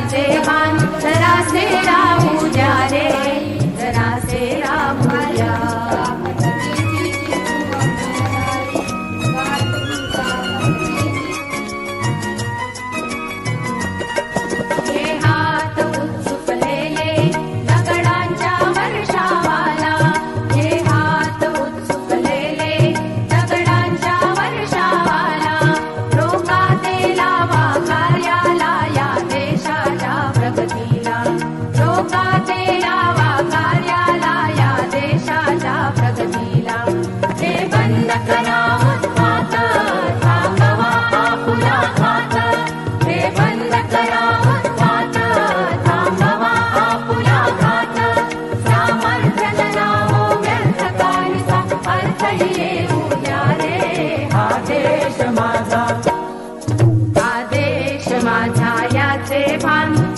राजे मान जरासे राहू रे जरासे राहू पूजा time.